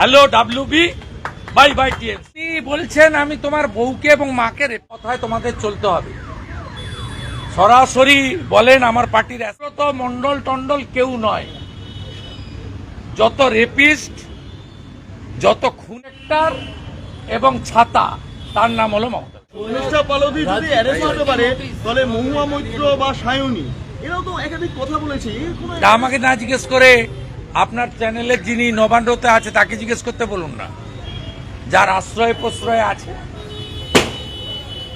Hello WB bye bye TMC বলছেন আমি তোমার বউকে এবং মাকে রে- কথায় তোমাদের চলতে হবে। সরাসরি বলেন আমার পার্টির এত মন্ডল টন্ডল কেউ নয়। যত রেপিস্ট যত খুনেক্টার এবং ছাতা তার নাম হলো মমতা অনুষ্ঠা পালদি যদি অ্যারেস্ট হতে পারে তাহলে মহুয়া মৈত্র বা সায়নী এরাও তো একাধিক কথা বলেছে। তা আমাকে না জিজ্ঞেস করে আপনার চ্যানেলের যিনি নবান্নতে আছে, তাকে জিজ্ঞেস করতে বলুন না। যার আশ্রয় প্রশ্রয় আছে।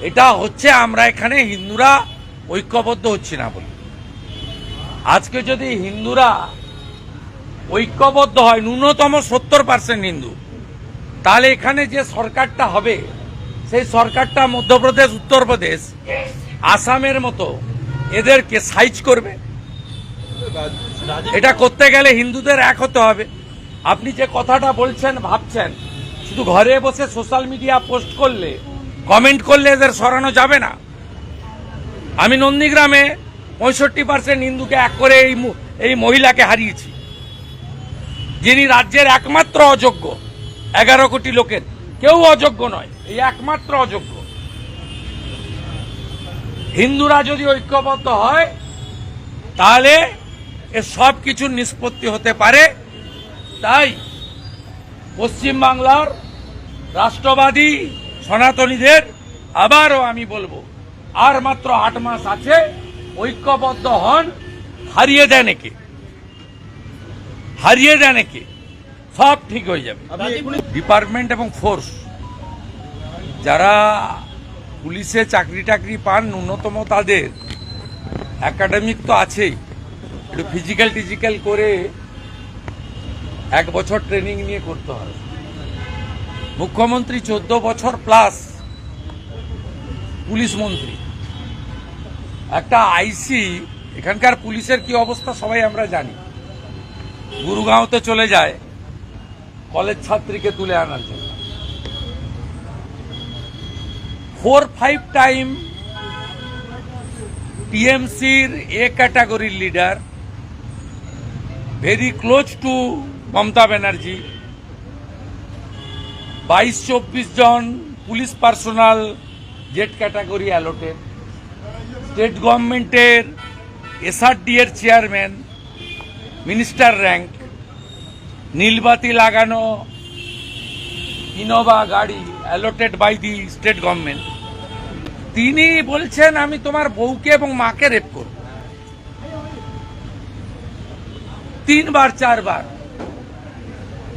এটা হচ্ছে আমরা এখানে হিন্দুরা ঐক্যবদ্ধ হচ্ছি না বলে। আজকে যদি হিন্দুরা ঐক্যবদ্ধ হয়, ন্যূনতম সত্তর পার্সেন্ট হিন্দু, তাহলে এখানে যে সরকারটা হবে, সেই সরকারটা মধ্যপ্রদেশ, উত্তরপ্রদেশ, আসামের মতো এদেরকে সাইজ করবে। এটা করতে গেলে হিন্দুদের এক হতে হবে। আপনি যে কথাটা বলছেন, ভাবছেন, শুধু ঘরে বসে সোশ্যাল মিডিয়া পোস্ট করলে, কমেন্ট করলে এদের সরানো যাবে না। আমি নন্দীগ্রামে পঁয়ষট্টি পার্সেন্ট হিন্দুকে এক করে এই এই মহিলাকে হারিয়েছি। যিনি রাজ্যের একমাত্র অযোগ্য, এগারো কোটি লোকের। কেউ অযোগ্য নয়, এই একমাত্র অযোগ্য। হিন্দুরা যদি ঐক্যবদ্ধ হয়, তাহলে এ সব কিছুর নিষ্পত্তি হতে পারে। তাই পশ্চিমবাংলার রাষ্ট্রবাদী সনাতনীদের আবারও আমি বলব আর মাত্র আট মাস আছে ঐক্যবদ্ধ হন হারিয়ে দেন একে। হারিয়ে দেন একে। সব ঠিক হয়ে যাবে। ডিপার্টমেন্ট এবং ফোর্স যারা পুলিশে চাকরি টাকরি পান ন্যূনতম তাদের একাডেমিক তো আছেই। একটু ফিজিক্যাল টিজিক্যাল করে এক বছর ট্রেনিং নিয়ে করতে হবে। মুখ্যমন্ত্রী চোদ্দ বছর প্লাস পুলিশ মন্ত্রী। একটা আইসি এখানকার পুলিশের কি অবস্থা সবাই আমরা জানি। গুরুগাঁওতে চলে যায় কলেজ ছাত্রীকে তুলে আনার জন্য। ফোর ফাইভ টাইম টিএমসির এ ক্যাটাগরির leader very close to Mamata Banerjee. বাইশ, চব্বিশ জন police personnel Z category allotted. State গভর্নমেন্টের এসআরডি এর চেয়ারম্যান, মিনিস্টার র্যাঙ্ক। নীলবাতি লাগানো ইনোভা গাড়ি allotted by the state government. তিনি বলছেন, আমি তোমার বউকে এবং মাকে রেপ করব। তিনবার, চারবার।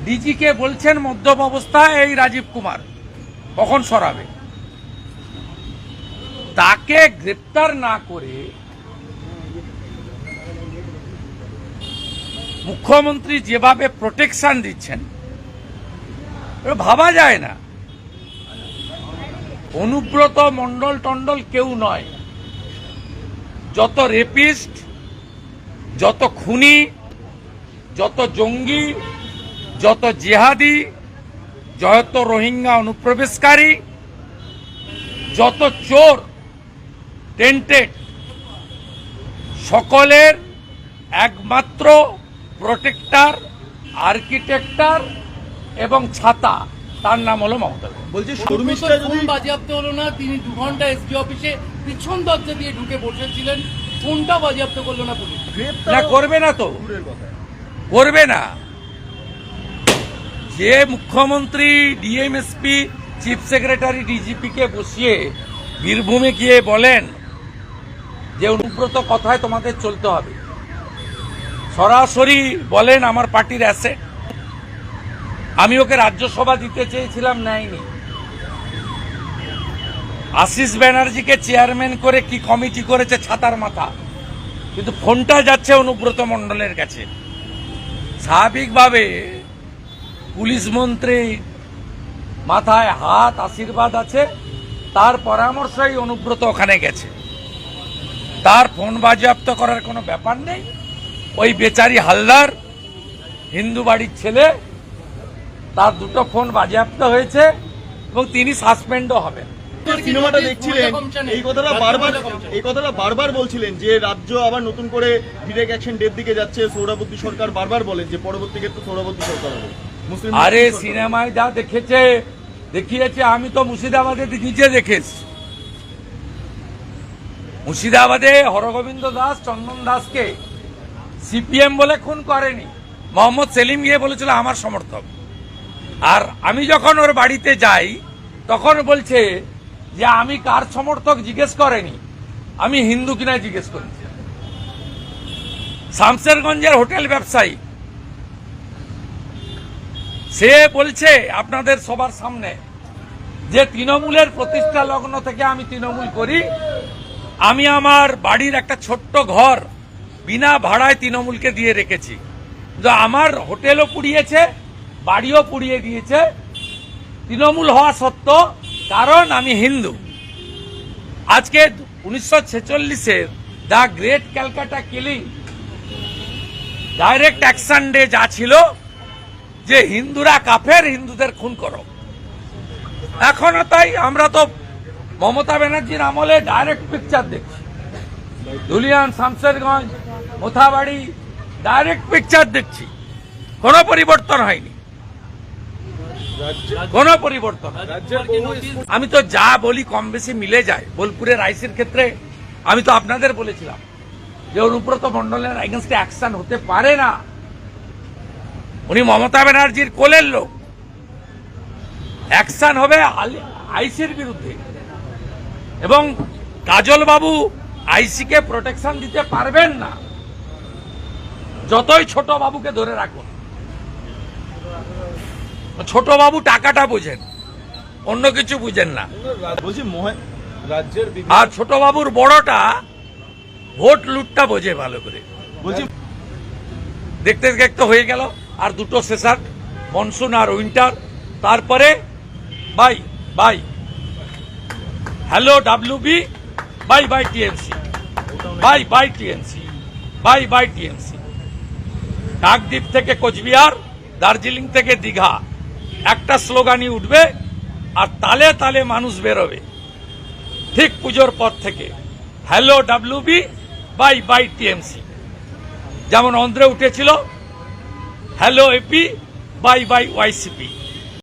ডিজিকে বলছেন মদ্যপ অবস্থায় এই রাজীব কুমার। কখন সরাবে? তাকে গ্রেপ্তার না করে মুখ্যমন্ত্রী যেভাবে প্রোটেকশন দিচ্ছেন ভাবা যায় না। অনুব্রত মন্ডল টন্ডল কেউ নয়। যত রেপিস্ট যত খুনি যত জঙ্গি যত জেহাদি যত রোহিঙ্গা অনুপ্রবেশকারী যত চোর টেন্টেড সকলের একমাত্র প্রোটেক্টার আর্কিটেক্টার এবং ছাতা। তার নাম হলো মমতা। বলছি শর্মিষ্ঠা যদি ফোন বাজেয়াপ্ত হলো না তিনি দু ঘণ্টা এসপি অফিসে পিছন দরজা দিয়ে ঢুকে বসেছিলেন। ফোনটা বাজেয়াপ্ত করল না পুলিশ। না করবে না তো। দূরের কথা। করবে না। যে মুখ্যমন্ত্রী, DM SP, chief secretary DGP কে বসিয়ে বীরভূমে গিয়ে বলেন যে অনুব্রত কথায় তোমাদের চলতে হবে। সরাসরি বলেন আমার পার্টির অ্যাসেট। আমি ওকে রাজ্যসভা দিতে চেয়েছিলাম, নেয়নি। আশিস ব্যানার্জিকে চেয়ারম্যান করে কি কমিটি করেছে ছাতার মাথা। কিন্তু ফোনটা যাচ্ছে অনুব্রত মণ্ডলের কাছে। স্বাভাবিকভাবে পুলিশ মন্ত্রী মাথায় হাত, আশীর্বাদ আছে, তার পরামর্শই অনুব্রত ওখানে গেছে। তার ফোন বাজেয়াপ্ত করার কোনো ব্যাপার নেই। ওই বেচারি হালদার, হিন্দু বাড়ির ছেলে, তার দুটো ফোন বাজেয়াপ্ত হয়েছে এবং তিনি সাসপেন্ডও হবেন। সিনেমাটা দেখছিলেন এই কথাটা বারবার এই কথাটা বারবার বলছিলেন যে রাজ্য আবার নতুন করে ডিরেক্ট অ্যাকশন ডের দিকে যাচ্ছে। সরকার বারবার বলেন যে পরবর্তী ক্ষেত্রে সরকার হবে। আরে সিনেমায় যা দেখেছে দেখিয়েছে আমি তো মুর্শিদাবাদে নিজে দেখেছি। মুর্শিদাবাদে হরগোবিন্দ দাস চন্দন দাসকে সিপিএম বলে খুন করেনি। মোহাম্মদ সেলিম গিয়ে বলেছিল আমার সমর্থক। আর আমি যখন ওর বাড়িতে যাই তখন বলছে যে আমি কার সমর্থক জিজ্ঞেস করেনি? আমি হিন্দু কিনা জিজ্ঞেস করেছি শামসেরগঞ্জের হোটেল ব্যবসায়ী, সে বলছে আপনাদের সবার সামনে যে তৃণমূলের প্রতিষ্ঠা লগ্ন থেকে আমি তৃণমূল করি, আমি আমার বাড়ির একটা ছোট্ট ঘর বিনা ভাড়ায় তৃণমূলকে দিয়ে রেখেছি। আমার হোটেলও পুড়িয়েছে, বাড়িও পুড়িয়ে দিয়েছে। তৃণমূল হওয়া সত্ত্বেও কারণ আমি হিন্দু। আজকে উনিশশো ছেচল্লিশের the great Calcutta killing direct action day যা ছিল, যে হিন্দুরা কাফের হিন্দুদের খুন করো। এখনও তাই আমরা তো মমতা ব্যানার্জির আমলে ডাইরেক্ট পিকচার দেখছি। ধুলিয়ান শামসেরগঞ্জ, মোথাবাড়ি, ডাইরেক্ট পিকচার দেখছি। কোনো পরিবর্তন হয়নি। কোনো পরিবর্তন আমি তো যা বলি কম বেশি মিলে যায়। বোলপুরের আইসির ক্ষেত্রে আমি তো আপনাদের বলেছিলাম যে অনুব্রত মন্ডলের এগেনস্টে অ্যাকশন হতে পারে না। উনি মমতা ব্যানার্জির কোলের লোক। অ্যাকশন হবে আইসির বিরুদ্ধে। এবং কাজল বাবু আইসিকে প্রোটেকশন দিতে পারবেন না। যতই ছোট বাবুকে ধরে রাখুন। ছোট বাবু টাকাটা বোঝেন অন্য কিছু বুঝেন না। আর ছোট বাবুর বড়টা ভোট লুটটা বোঝে ভালো করে। দেখতে দেখতে হয়ে গেল আর দুটো সেশন মনসুন আর উইন্টার। তারপরে bye bye. Hello WB bye bye TMC. Bye bye TMC. Bye bye TMC. Kakdwip থেকে কোচবিহার দার্জিলিং থেকে দীঘা। একটা স্লোগানই উঠবে আর তালে তালে মানুষ বেরোবে। ঠিক পুজোর পর থেকে। Hello WB, bye bye TMC. যেমন অন্ধ্রে উঠেছিল, hello AP, bye bye YCP.